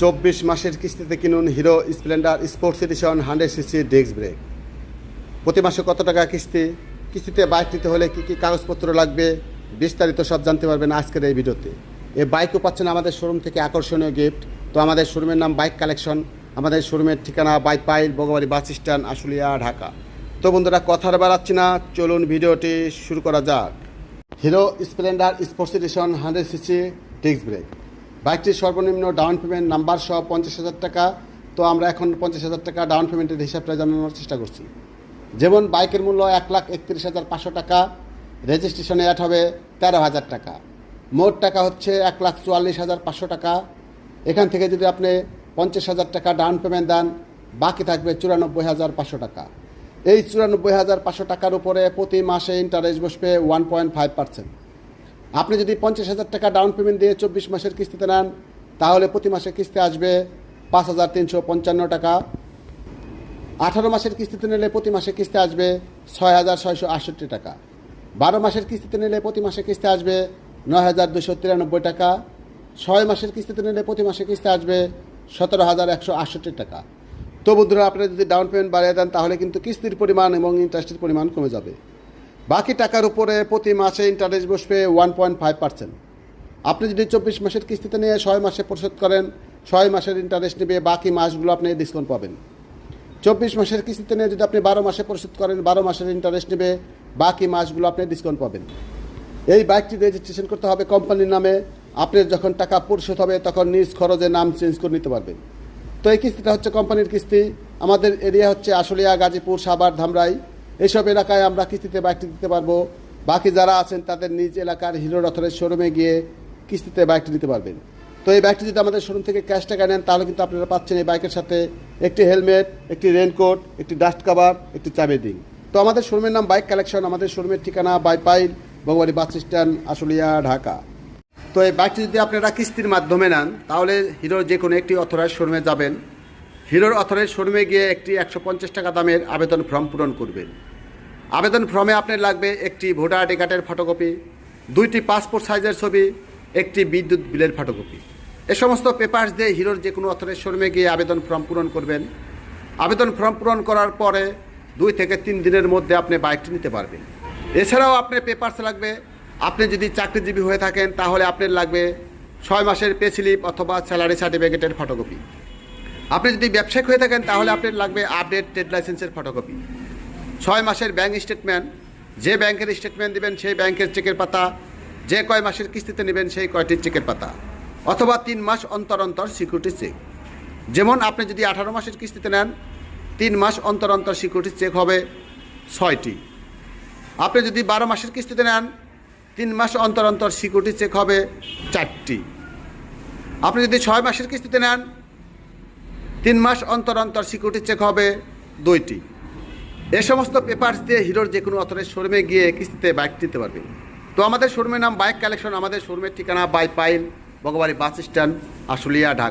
চব্বিশ মাসের কিস্তিতে কিনুন Hero Splendor sports edition hundred CC disc brake. প্রতি মাসে কত টাকা কিস্তি? কিস্তিতে বাইক নিতে হলে কী কী কাগজপত্র লাগবে? বিস্তারিত সব জানতে পারবেন আজকের এই ভিডিওতে। এই বাইকও পাচ্ছেন আমাদের শোরুম থেকে আকর্ষণীয় গিফট। তো আমাদের শোরুমের নাম বাইক কালেকশন। আমাদের শোরুমের ঠিকানা bike pile বগবাড়ি bus stand, Ashulia, Dhaka. তো বন্ধুরা, কথার বাড়াচ্ছি না। চলুন ভিডিওটি শুরু করা যাক। Hero Splendor sports edition hundred CC disc brake. বাইকটির সর্বনিম্ন ডাউন পেমেন্ট নাম্বার সহ পঞ্চাশ হাজার টাকা। তো আমরা এখন পঞ্চাশ হাজার টাকা ডাউন পেমেন্টের হিসাবটা জানানোর চেষ্টা করছি। যেমন বাইকের মূল্য এক লাখ একত্রিশ হাজার পাঁচশো টাকা রেজিস্ট্রেশনে অ্যাড হবে তেরো হাজার টাকা। মোট টাকা হচ্ছে এক লাখ চুয়াল্লিশ হাজার পাঁচশো টাকা। এখান থেকে যদি আপনি পঞ্চাশ হাজার টাকা ডাউন পেমেন্ট দেন, বাকি থাকবে চুরানব্বই হাজার পাঁচশো টাকা। এই চুরানব্বই হাজার পাঁচশো টাকার উপরে প্রতি মাসে ইন্টারেস্ট বসবে ওয়ান পয়েন্ট ফাইভ পার্সেন্ট আপনি যদি পঞ্চাশ হাজার টাকা ডাউন পেমেন্ট দিয়ে চব্বিশ মাসের কিস্তিতে নেন, তাহলে প্রতি মাসে কিস্তি আসবে পাঁচ হাজার তিনশো পঞ্চান্ন টাকা। আঠারো মাসের কিস্তিতে নিলে প্রতি মাসে কিস্তি আসবে ছয় হাজার ছয়শো আটষট্টি টাকা। বারো মাসের কিস্তিতে নিলে প্রতি মাসে কিস্তি আসবে নয় হাজার দুশো তিরানব্বই টাকা। ছয় মাসের কিস্তিতে নিলে প্রতি মাসে কিস্তি আসবে সতেরো হাজার একশো আটষট্টি টাকা। তো বন্ধুরা, আপনারা যদি ডাউন পেমেন্ট বাড়িয়ে দেন, তাহলে কিন্তু কিস্তির পরিমাণ এবং ইন্টারেস্টের পরিমাণ কমে যাবে। বাকি টাকার উপরে প্রতি মাসে ইন্টারেস্ট বসবে ওয়ান পয়েন্ট ফাইভ পার্সেন্ট আপনি যদি চব্বিশ মাসের কিস্তিতে নিয়ে ছয় মাসে পরিশোধ করেন, ছয় মাসের ইন্টারেস্ট নেবে, বাকি মাসগুলো আপনি ডিসকাউন্ট পাবেন। চব্বিশ মাসের কিস্তিতে নিয়ে যদি আপনি বারো মাসে পরিশোধ করেন, বারো মাসের ইন্টারেস্ট নেবে, বাকি মাসগুলো আপনি ডিসকাউন্ট পাবেন। এই বাইকটি রেজিস্ট্রেশন করতে হবে কোম্পানির নামে। আপনি যখন টাকা পরিশোধ হবে, তখন নিজ খরচে নাম চেঞ্জ করে নিতে পারবেন। তো এই কিস্তিটা হচ্ছে কোম্পানির কিস্তি। আমাদের এরিয়া হচ্ছে আশুলিয়া, গাজীপুর, সাভার, ধামরাই। এইসব এলাকায় আমরা কিস্তিতে বাইকটি দিতে পারব। বাকি যারা আছেন, তাদের নিজ এলাকার হিরো রথরের শোরুমে গিয়ে কিস্তিতে বাইকটি নিতে পারবেন। তো এই বাইকটি যদি আমাদের শোরুম থেকে ক্যাশ টাকা নেন, তাহলে কিন্তু আপনারা পাচ্ছেন এই বাইকের সাথে একটি হেলমেট, একটি রেনকোট, একটি ডাস্ট কাভার, একটি চাবি রিং তো আমাদের শোরুমের নাম বাইক কালেকশন, আমাদের শোরুমের ঠিকানা বাইপাইল ভগবাড়ি বাস স্ট্যান্ড, আশুলিয়া, ঢাকা। তো এই বাইকটি যদি আপনারা কিস্তির মাধ্যমে নেন, তাহলে হিরোর যে কোনো একটি অথরাইজ শোরুমে যাবেন। হিরোর অথরাইজ শোরুমে গিয়ে একটি একশো পঞ্চাশ টাকা দামের আবেদন ফর্ম পূরণ করবেন। আবেদন ফর্মে আপনার লাগবে একটি ভোটার আইডি কার্ডের ফটোকপি, দুইটি পাসপোর্ট সাইজের ছবি, একটি বিদ্যুৎ বিলের ফটোকপি। এ সমস্ত পেপার্স দিয়ে হিরোর যে কোনো অথরাইজ শোরুমে গিয়ে আবেদন ফর্ম পূরণ করবেন। আবেদন ফর্ম পূরণ করার পরে দুই থেকে তিন দিনের মধ্যে আপনি বাইকটি নিতে পারবেন। এছাড়াও আপনার পেপার্স লাগবে, আপনি যদি চাকরিজীবী হয়ে থাকেন তাহলে আপনার লাগবে ছয় মাসের পে স্লিপ অথবা স্যালারি সার্টিফিকেটের ফটোকপি। আপনি যদি ব্যবসায়িক হয়ে থাকেন, তাহলে আপনার লাগবে আপডেট ট্রেড লাইসেন্সের ফটোকপি ছয় মাসের ব্যাংক স্টেটমেন্ট যে ব্যাংকের স্টেটমেন্ট দেবেন, সেই ব্যাংকের চেকের পাতা। যে কয় মাসের কিস্তিতে নেবেন, সেই কয়টির চেকের পাতা। অথবা তিন মাস অন্তর অন্তর সিকিউরিটি চেক যেমন আপনি যদি আঠারো মাসের কিস্তিতে নেন, তিন মাস অন্তর অন্তর সিকিউরিটি চেক হবে ছয়টি। আপনি যদি বারো মাসের কিস্তিতে নেন, তিন মাস অন্তর অন্তর সিকিউরিটি চেক হবে চারটি। আপনি যদি ছয় মাসের কিস্তিতে নেন তিন মাস অন্তর অন্তর সিকিউরিটি চেক হবে দুইটি। এ সমস্ত পেপার্স দিয়ে হিরোর যে কোনো অথরের শোরুমে গিয়ে কিস্তিতে বাইক নিতে পারবে। তো আমাদের শোরুমের নাম বাইক কালেকশন আমাদের শোরুমের ঠিকানা বাইপাইল ভগবানী বাস স্ট্যান্ড আশুলিয়া, ঢাকা।